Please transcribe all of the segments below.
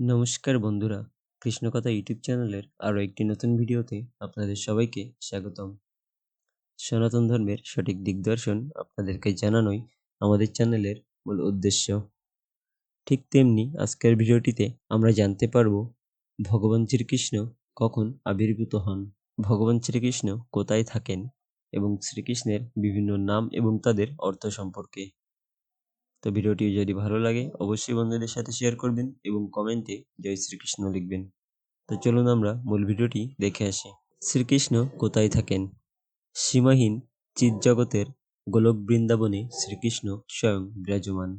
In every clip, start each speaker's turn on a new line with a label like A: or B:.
A: নমস্কার বন্ধুরা, কৃষ্ণকথা ইউটিউব চ্যানেলের আরও একটি নতুন ভিডিওতে আপনাদের সবাইকে স্বাগতম। সনাতন ধর্মের সঠিক দিগদর্শন আপনাদেরকে জানানোই আমাদের চ্যানেলের মূল উদ্দেশ্য। ঠিক তেমনি আজকের ভিডিওটিতে আমরা জানতে পারব, ভগবান শ্রীকৃষ্ণ কখন আবির্ভূত হন? ভগবান শ্রীকৃষ্ণ কোথায় থাকেন এবং শ্রীকৃষ্ণের বিভিন্ন নাম এবং তাদের অর্থ সম্পর্কে? তো ভিডিওটি যদি ভালো লাগে, অবশ্যই বন্ধুদের সাথে শেয়ার করবেন এবং কমেন্টে জয় শ্রীকৃষ্ণ লিখবেন। তো চলুন আমরা মূল ভিডিওটি দেখে আসি। শ্রীকৃষ্ণ কোথায় থাকেন? সীমাহীন চিৎজগতের গোলক বৃন্দাবনে শ্রীকৃষ্ণ স্বয়ং বিরাজমান।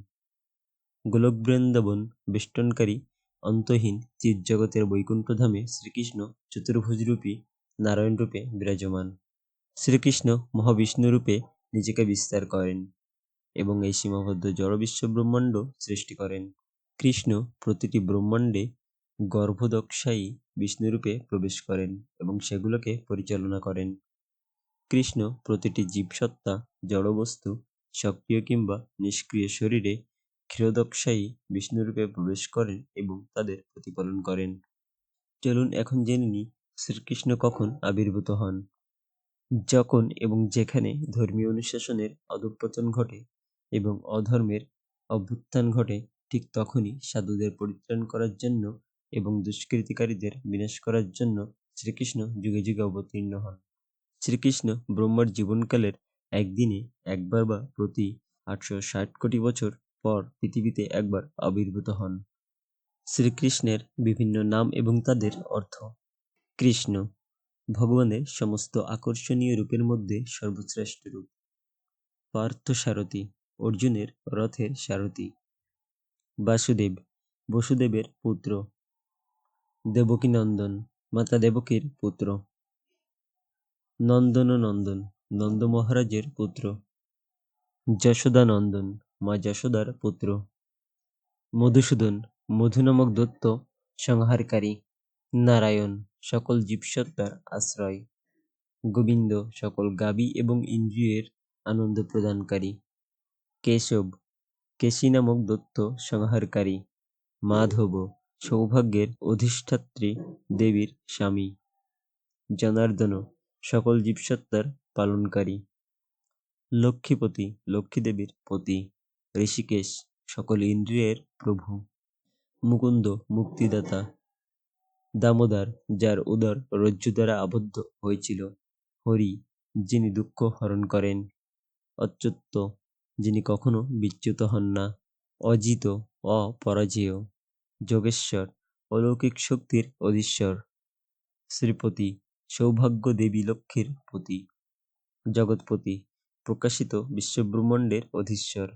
A: গোলক বৃন্দাবন বেষ্টনকারী অন্তহীন চিৎজগতের বৈকুণ্ঠধামে শ্রীকৃষ্ণ চতুর্ভুজরূপী নারায়ণ রূপে বিরাজমান। শ্রীকৃষ্ণ মহাবিষ্ণু রূপে নিজেকে বিস্তার করেন। এবং এই সীমাবদ্ধ জড়বিশ্ব ব্রহ্মাণ্ড সৃষ্টি করেন। কৃষ্ণ প্রতিটি ব্রহ্মাণ্ডে গর্ভদক্ষায়ী বিষ্ণুরূপে প্রবেশ করেন এবং সেগুলোকে পরিচালনা করেন। কৃষ্ণ প্রতিটি জীবসত্তা জড়বস্তু, সক্রিয় কিংবা নিষ্ক্রিয় শরীরে ক্ষীরদক্ষায়ী বিষ্ণুরূপে প্রবেশ করেন এবং তাদের প্রতিপালন করেন। চলুন এখন জেনে নিই শ্রীকৃষ্ণ কখন আবির্ভূত হন। যখন এবং যেখানে ধর্মীয় অনুশাসনের অধঃপতন ঘটে এবং অধর্মের অভ্যুত্থান ঘটে ঠিক তখনই সাধুদের পরিত্রাণ করার জন্য এবং দুষ্কৃতিকারীদের বিনাশ করার জন্য শ্রীকৃষ্ণ যুগে যুগে অবতীর্ণ হন। শ্রীকৃষ্ণ ব্রহ্মার জীবনকালের একদিনে একবার বা প্রতি আটশো ষাট কোটি বছর পর পৃথিবীতে একবার আবির্ভূত হন। শ্রীকৃষ্ণের বিভিন্ন নাম এবং তাদের অর্থ। কৃষ্ণ ভগবানের সমস্ত আকর্ষণীয় রূপের মধ্যে সর্বশ্রেষ্ঠ রূপ। পার্থ সারথী অর্জুনের রথের সারথি। বাসুদেব, বসুদেবের পুত্র। দেবকীনন্দন, মাতা দেবকীর পুত্র। নন্দন নন্দন নন্দ মহারাজের পুত্র। যশোদানন্দন, মা যশোদার পুত্র। মধুসূদন মধু নামক দত্ত, সংহারকারী। নারায়ণ, সকল জীবসত্তার আশ্রয়। গোবিন্দ, সকল গাবি এবং ইন্দ্রিয়ের আনন্দ প্রদানকারী। কেশব, কেশী নামক দত্ত সংহারকারী, মাধব, সৌভাগ্যের অধিষ্ঠাত্রী দেবীর স্বামী। জনার্দন, সকল জীবসত্তার পালনকারী। লক্ষ্মীপতি লক্ষ্মীদেবীর পতি। ঋষিকেশ, সকল ইন্দ্রিয়ের প্রভু। মুকুন্দ, মুক্তিদাতা। দামোদর, যার উদর রজ্জু দ্বারা আবদ্ধ হয়েছিল, হরি, যিনি দুঃখ হরণ করেন। অচ্যুত যিনি কখনো বিচ্যুত হন না, অজিত অপরাজেয়। যোগেশ্বর, অলৌকিক শক্তির অধীশ্বর। শ্রীপতি, সৌভাগ্য দেবী লক্ষ্মীর পতি। জগৎপতি, প্রকাশিত বিশ্বব্রহ্মাণ্ডের অধীশ্বর।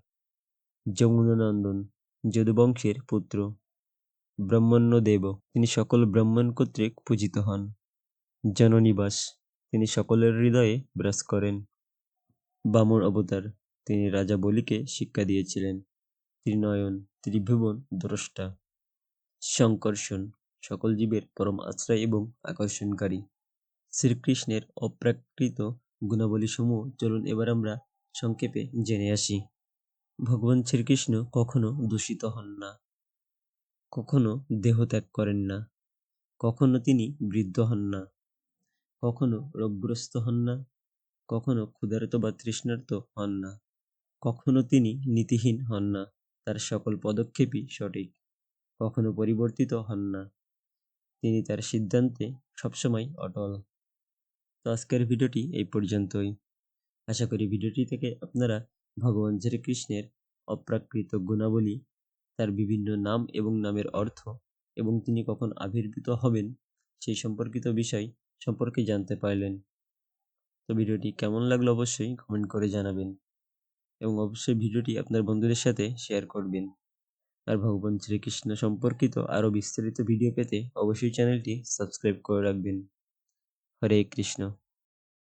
A: যমুনানন্দন, যদুবংশের পুত্র। ব্রহ্মণ্যদেব তিনি সকল ব্রাহ্মণ কর্তৃক পূজিত হন। জননিবাস, তিনি সকলের হৃদয়ে বিরাজ করেন। বামন অবতার তিনি রাজা বলিকে শিক্ষা দিয়েছিলেন। ত্রিনয়ন, ত্রিভুবন, দ্রষ্টা সংকর্ষণ সকল জীবের পরম আশ্রয় এবং আকর্ষণকারী। শ্রীকৃষ্ণের অপ্রাকৃত গুণাবলীসমূহ চলুন এবার আমরা সংক্ষেপে জেনে আসি। ভগবান শ্রীকৃষ্ণ কখনো দূষিত হন না, কখনো দেহ ত্যাগ করেন না, কখনো তিনি বৃদ্ধ হন না, কখনো রোগগ্রস্ত হন না, কখনো ক্ষুধার্ত বা তৃষ্ণার্ত হন না। কখনো তিনি নীতিহীন হন না, তার সকল পদক্ষেপই সঠিক, কখনো পরিবর্তিত হন না। তিনি তার সিদ্ধান্তে সবসময় অটল। তো আজকের ভিডিওটি এই পর্যন্তই। আশা করি ভিডিওটি থেকে আপনারা ভগবান শ্রীকৃষ্ণের অপ্রাকৃত গুণাবলী, তার বিভিন্ন নাম এবং নামের অর্থ এবং তিনি কখন আবির্ভূত হবেন সেই সম্পর্কিত বিষয় সম্পর্কে জানতে পারলেন। তো ভিডিওটি কেমন লাগল অবশ্যই কমেন্ট করে জানাবেন। এবং অবশ্যই ভিডিওটি আপনার বন্ধুদের সাথে শেয়ার করবেন। আর ভগবান শ্রীকৃষ্ণ সম্পর্কিত আরও বিস্তারিত ভিডিও পেতে অবশ্যই চ্যানেলটি সাবস্ক্রাইব করে রাখবেন। হরে কৃষ্ণ।